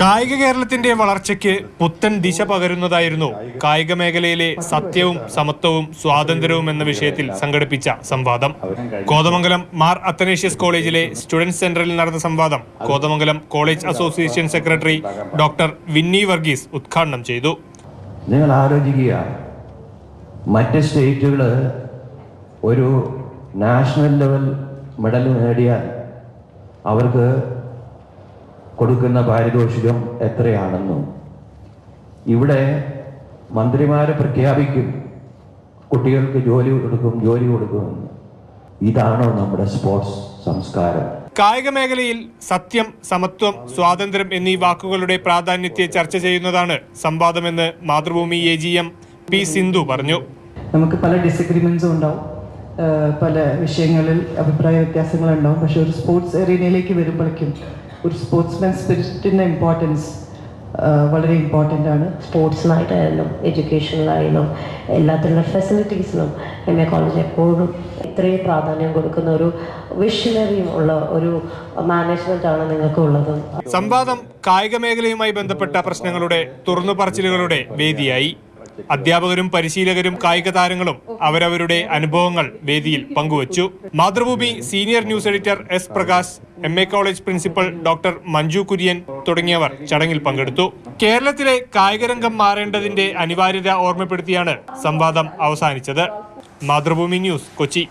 കായിക കേരളത്തിന്റെ വളർച്ചയ്ക്ക് പുത്തൻ ദിശ പകരുന്നതായിരുന്നു കായിക മേഖലയിലെ സത്യവും സമത്വവും സ്വാതന്ത്ര്യവും എന്ന വിഷയത്തിൽ സംഘടിപ്പിച്ച സംവാദം. കോതമംഗലം മാർ അത്തനേഷ്യസ് കോളേജിലെ സ്റ്റുഡൻസ് സെന്ററിൽ നടന്ന സംവാദം Kothamangalam college association secretary doctor Winnie Varghese ഉദ്ഘാടനം ചെയ്തു. നിങ്ങൾ ആലോചിക്കുക മറ്റ് സ്റ്റേറ്റുകൾ ഒരു നാഷണൽ ലെവൽ മെഡൽ നേടിയാൽ അവർക്ക് കൊടുക്കുന്ന പാരിതോഷികം എത്രയാണെന്നും. ഇവിടെ മന്ത്രിമാരെ പ്രഖ്യാപിക്കും കുട്ടികൾക്ക് ജോലി കൊടുക്കും ജോലി കൊടുക്കുമെന്ന് ഇതാണോ നമ്മുടെ സ്പോർട്സ് സംസ്കാരം. കായിക മേഖലയിൽ സത്യം സമത്വം സ്വാതന്ത്ര്യം എന്നീ വാക്കുകളുടെ പ്രാധാന്യത്തെ ചർച്ച ചെയ്യുന്നതാണ് സംവാദമെന്ന് Mathrubhumi A G M P Sindhu പറഞ്ഞു. നമുക്ക് പല ഡിസഗ്രിമെന്റ്സും ഉണ്ടാവും. പല വിഷയങ്ങളിൽ അഭിപ്രായ വ്യത്യാസങ്ങളുണ്ടാവും. പക്ഷെ ഒരു സ്പോർട്സ് എറീനയിലേക്ക് വരുമ്പോഴേക്കും ഒരു സ്പോർട്സ്മാൻ സ്പിരിറ്റിന്റെ ഇമ്പോർട്ടൻസ് വളരെ ഇമ്പോർട്ടന്റ് ആണ്. സ്പോർട്സിനായിട്ടായാലും എഡ്യൂക്കേഷനിലായാലും എല്ലാത്തിലുള്ള ഫെസിലിറ്റീസിനും എം എ കോളേജ് എപ്പോഴും ഇത്രയും പ്രാധാന്യം കൊടുക്കുന്ന ഒരു വിഷനറിയും ഉള്ള ഒരു മാനേജ്മെന്റാണ് നിങ്ങൾക്ക് ഉള്ളത് സംവാദം കായിക മേഖലയുമായി ബന്ധപ്പെട്ട പ്രശ്നങ്ങളുടെ തുറന്നു പറച്ചിലുകളുടെ വേദിയായി. അധ്യാപകരും പരിശീലകരും കായിക താരങ്ങളും അവരവരുടെ അനുഭവങ്ങൾ വേദിയിൽ പങ്കുവച്ചു. Mathrubhumi senior news editor S Prakash M A college principal doctor Manju Kurian തുടങ്ങിയവർ ചടങ്ങിൽ പങ്കെടുത്തു. കേരളത്തിലെ കായികരംഗം മാറേണ്ടതിന്റെ അനിവാര്യത ഓർമ്മപ്പെടുത്തിയാണ് സംവാദം അവസാനിച്ചത്. മാതൃഭൂമി ന്യൂസ് കൊച്ചി.